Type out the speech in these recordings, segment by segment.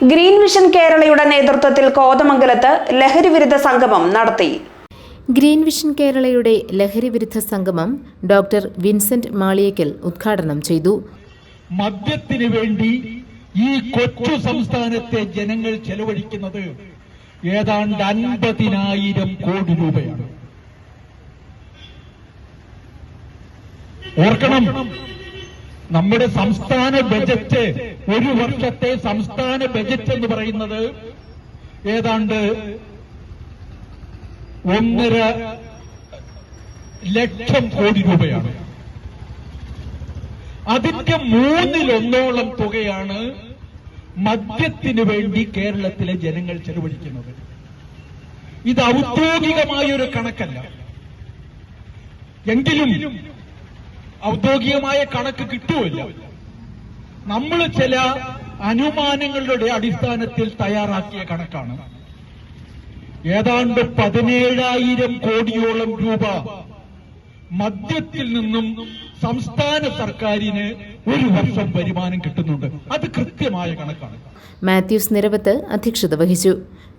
Green vision കേരളയുടെ നേതൃത്വത്തിൽ കോതമംഗലത്ത് ലഹരി വിരുദ്ധ സംഗമം നടത്തി. ഗ്രീൻ വിഷൻ കേരളയുടെ ലഹരി വിരുദ്ധ സംഗമം ഡോക്ടർ വിൻസെന്റ് മാളിയേക്കൽ ഉദ്ഘാടനം ചെയ്തു. മദ്യത്തിന് വേണ്ടി ഈ കൊച്ചു സംസ്ഥാനത്തെ ജനങ്ങൾ ചെലവഴിക്കുന്നത് ഏതാണ്ട് അൻപതിനായിരം കോടി രൂപയാണ്. ഓർക്കണം നമ്മുടെ സംസ്ഥാന ബജറ്റ് ഒരു വർഷത്തെ സംസ്ഥാന ബജറ്റ് എന്ന് പറയുന്നത് ഏതാണ്ട് ഒന്നര ലക്ഷം കോടി രൂപയാണ്. അതിന്റെ മൂന്നിലൊന്നോളം തുകയാണ് മദ്യത്തിനു വേണ്ടി കേരളത്തിലെ ജനങ്ങൾ ചെലവഴിക്കുന്നത്. ഇത് ഔദ്യോഗികമായ ഒരു കണക്കല്ല. എങ്കിലും ഔദ്യോഗികമായ കണക്ക് കിട്ടുമല്ല നമ്മൾ ചില അനുമാനങ്ങളുടെ അടിസ്ഥാനത്തിൽ തയ്യാറാക്കിയ കണക്കാണ്. ഏതാണ്ട് പതിനേഴായിരം കോടിയോളം രൂപ മദ്യത്തിൽ നിന്നും സംസ്ഥാന സർക്കാരിന് ഒരു വർഷം വരുമാനം കിട്ടുന്നുണ്ട്. അത് കൃത്യമായ കണക്കാണ്. മാത്യൂസ് നിരവത്ത് അധ്യക്ഷത വഹിച്ചു.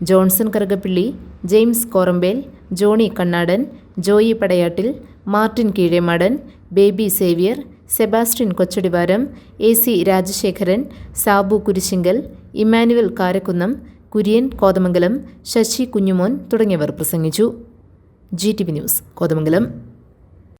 Johnson Karukappilly James Korambel Johnny Kannadan Joy Padayattil Martin Keezhemadan Baby Xavier Sebastian Kochadivaram A C Rajasekharan Sabu Kurisinkal Emmanuel Karakkunnam Kurian Kothamangalam Sasi Kunjumon തുടങ്ങിയവർ പ്രസംഗിച്ചു. G T V news Kothamangalam.